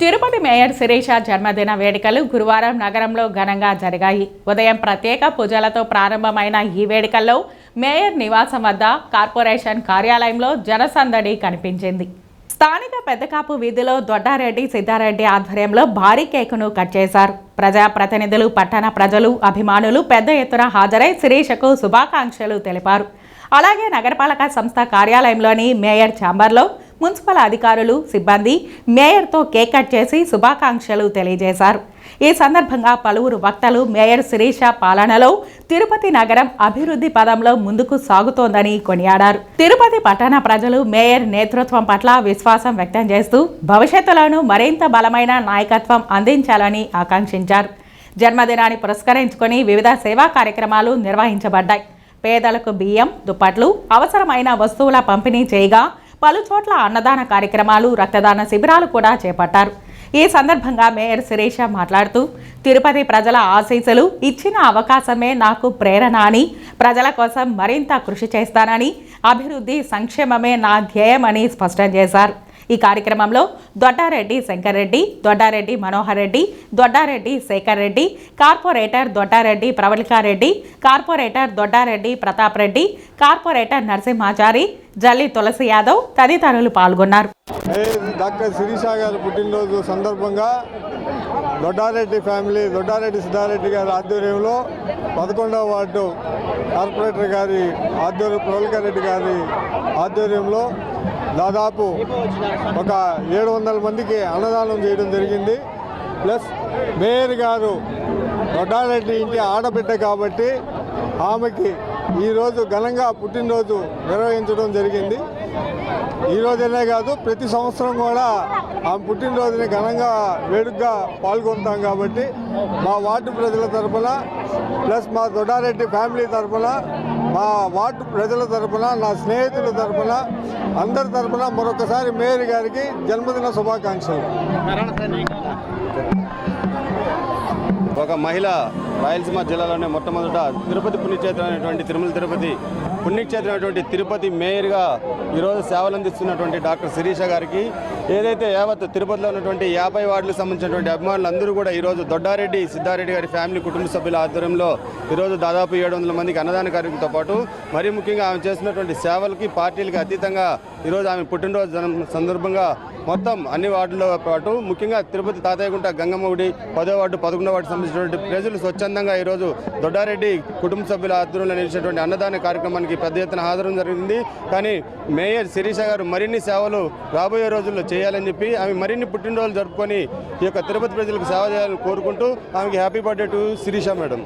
Tirupati mayor Sirisha జన్మదిన వేడుకలు గురువారం నగరంలో ఘనంగా జరిగాయి. ఉదయం ప్రత్యేక పూజలతో ప్రారంభమైన ఈ వేడుకల్లో మేయర్ నివాసం వద్ద కార్పొరేషన్ కార్యాలయంలో జనసందడి కనిపించింది. స్థానిక పెద్దకాపు వీధిలో దొడ్డారెడ్డి సిద్ధారెడ్డి ఆధ్వర్యంలో భారీ కేకును కట్ చేశారు. ప్రజాప్రతినిధులు పట్టణ ప్రజలు అభిమానులు పెద్ద ఎత్తున హాజరై శిరీషకు శుభాకాంక్షలు తెలిపారు. అలాగే నగరపాలక సంస్థ కార్యాలయంలోని మేయర్ ఛాంబర్లో మున్సిపల్ అధికారులు సిబ్బంది మేయర్తో కేక్ కట్ చేసి శుభాకాంక్షలు తెలియజేశారు. ఈ సందర్భంగా పలువురు వక్తలు మేయర్ శిరీష పాలనలో తిరుపతి నగరం అభివృద్ధి పదంలో ముందుకు సాగుతోందని కొనియాడారు. తిరుపతి పట్టణ ప్రజలు మేయర్ నేతృత్వం పట్ల విశ్వాసం వ్యక్తం చేస్తూ భవిష్యత్తులోనూ మరింత బలమైన నాయకత్వం అందించాలని ఆకాంక్షించారు. జన్మదినాన్ని పురస్కరించుకొని వివిధ సేవా కార్యక్రమాలు నిర్వహించబడ్డాయి. పేదలకు బియ్యం దుప్పట్లు అవసరమైన వస్తువుల పంపిణీ చేయగా పలు చోట్ల అన్నదాన కార్యక్రమాలు రక్తదాన శిబిరాలు కూడా చేపట్టారు. ఈ సందర్భంగా మేయర్ శిరీష మాట్లాడుతూ తిరుపతి ప్రజల ఆశీస్సులు ఇచ్చిన అవకాశమే నాకు ప్రేరణ అని ప్రజల కోసం మరింత కృషి చేస్తానని అభివృద్ధి సంక్షేమమే నా ధ్యేయమని స్పష్టం చేశారు. ఈ కార్యక్రమంలో Doddareddy Shankarreddy Doddareddy Manohar Reddy Doddareddy Shekhar Reddy corporator Doddareddy Pravalikareddy corporator Doddareddy Pratap Reddy corporator Narasimhachari Jalli Tulasi Yadav తదితరులు పాల్గొన్నారు. డాక్టర్ శిరీష గారు పుట్టినరోజు సందర్భంగా దొడ్డారెడ్డి ఫ్యామిలీ దొడ్డారెడ్డి సిద్ధారెడ్డి గారి ఆధ్వర్యంలో పదకొండవ వార్డు కార్పొరేటర్ గారి ఆధ్వర్యం ప్రవల్కర్ రెడ్డి గారి ఆధ్వర్యంలో దాదాపు ఒక ఏడు వందల మందికి అన్నదానం చేయడం జరిగింది. ప్లస్ మేయర్ గారు దొడ్డారెడ్డి ఇంటి ఆడబిడ్డ కాబట్టి ఆమెకి ఈరోజు ఘనంగా పుట్టినరోజు నిర్వహించడం జరిగింది. ఈ రోజునే కాదు ప్రతి సంవత్సరం కూడా ఆ పుట్టినరోజుని ఘనంగా వేడుకగా పాల్గొంటాం కాబట్టి మా వార్డు ప్రజల తరపున ప్లస్ మా దొడారెడ్డి ఫ్యామిలీ తరపున మా వార్డు ప్రజల తరపున నా స్నేహితుల తరపున అందరి తరపున మరొకసారి మేయర్ గారికి జన్మదిన శుభాకాంక్షలు. ఒక మహిళ రాయలసీమ జిల్లాలోనే మొట్టమొదట తిరుపతి పుణ్యక్షేత్రం అనేటువంటి తిరుమల తిరుపతి పుణ్యక్షేత్రం అనేటువంటి తిరుపతి మేయర్గా ఈరోజు సేవలు అందిస్తున్నటువంటి డాక్టర్ శిరీష గారికి ఏదైతే యావత్ తిరుపతిలో ఉన్నటువంటి యాభై వార్డులకు సంబంధించినటువంటి అభిమానులు అందరూ కూడా ఈరోజు దొడ్డారెడ్డి సిద్ధారెడ్డి గారి ఫ్యామిలీ కుటుంబ సభ్యుల ఆధ్వర్యంలో ఈరోజు దాదాపు ఏడు వందల మందికి అన్నదాన కార్యక్రమంతో పాటు మరీ ముఖ్యంగా ఆమె చేస్తున్నటువంటి సేవలకి పార్టీలకి అతీతంగా ఈరోజు ఆమె పుట్టినరోజు జనం సందర్భంగా మొత్తం అన్ని వార్డుల పాటు ముఖ్యంగా తిరుపతి తాతయ్యగుంట గంగమ్మగుడి పదో వార్డు పదకొండో వార్డు సంబంధించినటువంటి ప్రజలు స్వచ్ఛందంగా ఈరోజు దొడ్డారెడ్డి కుటుంబ సభ్యుల ఆధ్వర్యంలో నిలిచినటువంటి అన్నదాన కార్యక్రమానికి పెద్ద ఎత్తున హాజరు జరిగింది. కానీ మేయర్ శిరీష గారు మరిన్ని సేవలు రాబోయే రోజుల్లో చేయాలని చెప్పి ఆమె మరిన్ని పుట్టినరోజులు జరుపుకొని ఈ యొక్క తిరుపతి ప్రజలకు సేవ చేయాలని కోరుకుంటూ ఆమెకి happy birthday to Sirisha madam.